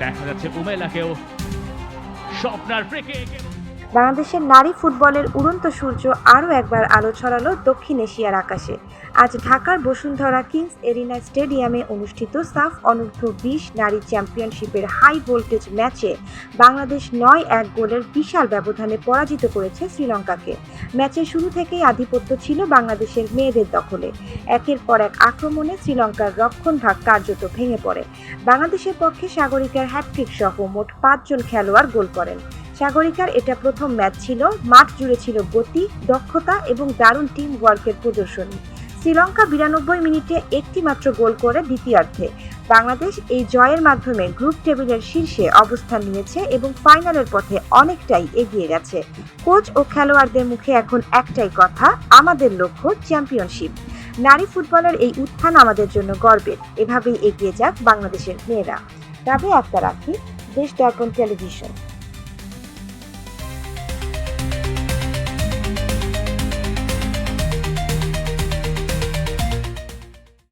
দেখা যাচ্ছে উমেলাকেও স্বপ্নার ফ্রিকে বাংলাদেশের নারী ফুটবলের উড়ন্ত সূর্য আরও একবার আলো ছড়ালো দক্ষিণ এশিয়ার আকাশে। আজ ঢাকার বসুন্ধরা কিংস এরিনা স্টেডিয়ামে অনুষ্ঠিত সাফ অনূর্ধ্ব বিশ নারী চ্যাম্পিয়নশিপের হাই ভোল্টেজ ম্যাচে বাংলাদেশ নয় এক গোলের বিশাল ব্যবধানে পরাজিত করেছে শ্রীলঙ্কাকে। ম্যাচের শুরু থেকেই আধিপত্য ছিল বাংলাদেশের মেয়েদের দখলে। একের পর এক আক্রমণে শ্রীলঙ্কার রক্ষণভাগ কার্যত ভেঙে পড়ে। বাংলাদেশের পক্ষে সাগরিকার হ্যাটট্রিক সহ মোট পাঁচজন খেলোয়াড় গোল করেন। সাগরিকার এটা প্রথম ম্যাচ ছিল। মাঠ জুড়ে ছিল গতি, দক্ষতা এবং দারুণ টিম ওয়ার্কের প্রদর্শনী। শ্রীলঙ্কা বিরানব্বই মিনিটে একটি মাত্র গোল করে দ্বিতীয়ার্ধে। বাংলাদেশ এই জয়ের মাধ্যমে গ্রুপ টেবিলের শীর্ষে অবস্থান নিয়েছে এবং ফাইনালের পথে অনেকটাই এগিয়ে গেছে। কোচ ও খেলোয়াড়দের মুখে এখন একটাই কথা, আমাদের লক্ষ্য চ্যাম্পিয়নশিপ নারী ফুটবলের এই উত্থান আমাদের জন্য গর্বের। এভাবেই এগিয়ে যাক বাংলাদেশের মেয়েরা। রাবে আক্তার রাখি দেশ দর্পণ টেলিভিশন।